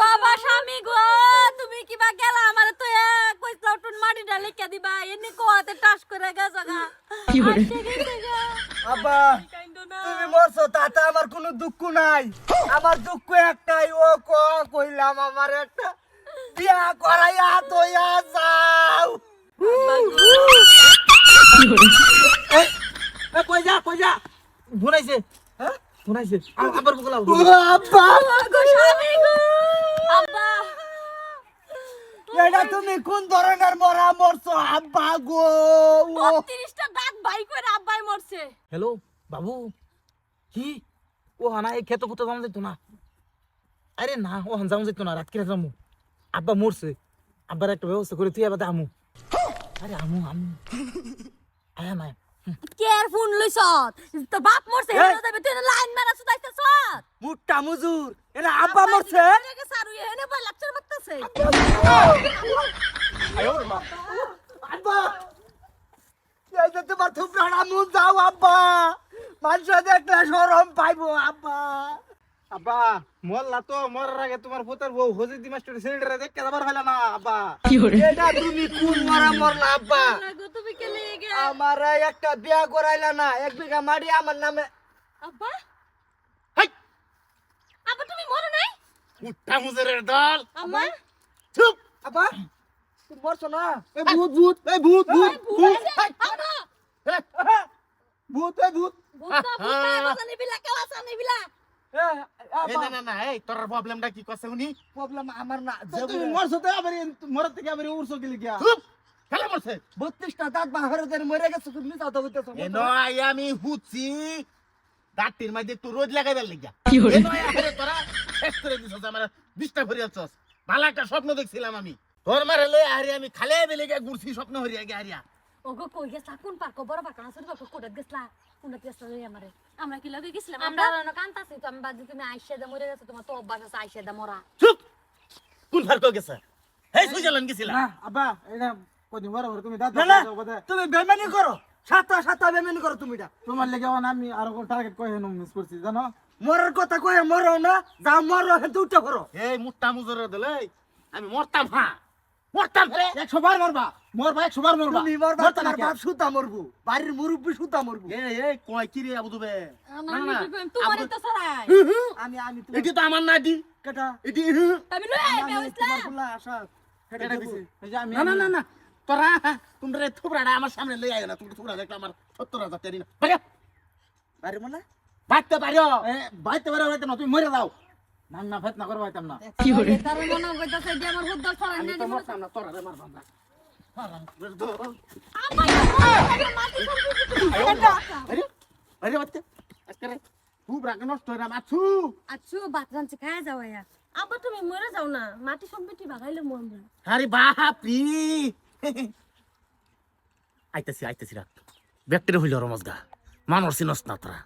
বাবা স্বামী গো। তুমি কিবা গেলা আমার তো এক টুন মাটি ডালে কে দিবা এনে কোয়াতে টাস করে গেছে গা। কি করে আব্বা তুমি মরছো তাতে আমার কোনো দুঃখ নাই। আমার দুঃখ একটাই ও ক কইলাম আমার একটা। বিয়া করাইয়া তোয়া যাও এ, এ, কই যা কই যা ঘুরাইছে হ্যাঁ? ঘুরাইছে আ- আবার বলাও আব্বা গো স্বামী গো। আব্বা। এটা তুমি কোন ধরনের মরা মরছো আব্বা গো? ও। 32টা দাঁত বাই করে আব্বাই মরছে। হ্যালো বাবু। কি? ও হানা এই খেতে ফুতে যাওয়া যেত না? আরে না ও হান যাওয়া যেত না রাত যাব আব্বা মরছে। আব্বার একটা ব্যবস্থা করে তুই আবার আমু। আরে আমু আমু। আয়া নাই। কেয়ার ফোন লইছত তো বাপ মরছে! হেনো দেবে তুই লাইন মারা সুদাইতেছ মুট্টা মুজুর এটা আব্বা মরছে? সারু হেনে বল লাকচার মারতেছে। আব্বা! এই যে তোমার থুপড়াটা মুখ যাও আব্বা! মানুষ দেখলে সরম পাইবো আব্বা! আব্বা মরলা তো মরার আগে তোমার পোতার বউ হজি মাস্টার সিলিন্ডারে দেখতে যাবার হইলা না আব্বা। এটা তুমি কোন মরা মরলা আব্বা? আমার একটা বিয়া করাইলা না এক বিঘা মাটি আমার নামে। আব্বা? হাই! আব্বা তুমি মরো নাই? উঠা মুজেরের দল। আম্মা? চুপ! আব্বা? তুমি মরছো না? এই ভূত ভূত এই ভূত ভূত ভূত ভূত। এই ভূত। ভূতা ভূতা বাজানি বিলা কেলা সানি বিলা না না না এই তোর প্রবলেমটা কি কইছে উনি? প্রবলেম আমার না তুমি মরছো তো আবার মরত থেকে আবার উড়ছো গেলি গিয়া। চুপ! খেলা মরছে? বত্রিশটা দাঁত বাহারে দেন মরে গেছে তুমি যাও তো হইতেছো। নয় আমি হুচি। দাঁতির মাঝে একটু রোদ লাগাইবার লাগিয়া। এ নয় তোরা শেষ করে দিছস আমার ডিস্টার্ব হয়ে যাচ্ছস ভালো একটা স্বপ্ন দেখছিলাম আমি। তোর মারে লই আরে আমি খালে বেলে গিয়া ঘুরছি স্বপ্ন হরিয়া গিয়া হারিয়া ওগো কই গেছলা কোন পার্ক? বড় পার্ক না পার্ক? কোটাত গেছলা? কোন গেছলা রে আমারে? আমরা কি লগে গেছিলাম? আমরা রানো কান্তাছি তো আমি বাদি তুমি আইসা দা মরে গেছো তোমার তো অভ্যাস আছে আইসা দা মরা। চুপ! কোন ফারক গেছে? হেই সুইজারল্যান্ড গেছিলা? না আব্বা এটা কদিন তুমি না না তুমি বেমানি করো। সাতটা সাতটা বেমানি করো তুমি তোমার লেগে আমি আর টার্গেট কই মিস করছি জানো? মরার কথা কয়ে মরো না যাও মরো হে দুটো করো এই মুট্টা মুজরে দিলে আমি মরতাম হ্যাঁ। মরতাম রে একশো বার মরবা। মরবা একশো বার মরবা। তুমি মরবা তোমার বাপ সুতা মরবো। বাড়ির মুরব্বী সুতা মরবো। এই এই কয় কি রে আবু দুবে আমি তোমারই তো সরাই আমি আমি তোমার এটি তো আমার নাডি কেটা? এটি আমি লই আইবে আশা। দিছে। যে না না না না। তোরা তোমরা এই থুবড়াটা আমার সামনে লই আয় না তুমি থুবড়া দেখলে আমার সত্তর হাজার তেরি না বাইরে। বাড়ি মানে বাঁচতে পারো এ বাইতে পারে হইতাম না তুমি মরে যাও। না না ফেত না করবা হইতাম না। কি হরে তার মনে কইতাছে যে আমার সরাই আমি না তো মরতাম না তোরা রে মারবাম না। আরে আরে বাচ্চা আজকে রে খুব রাগ নষ্ট হয়ে মাছু। ভাত রাঁধছে খায়া যাও তুমি মরে যাও না মাটি সম্পত্তি ভাগাইলে মো আমরা আরে বাপরি। আইতাছি আইতাছি রাখ। ব্যক্তিরে হইল রমজগা মানুষ চিনস না তোরা।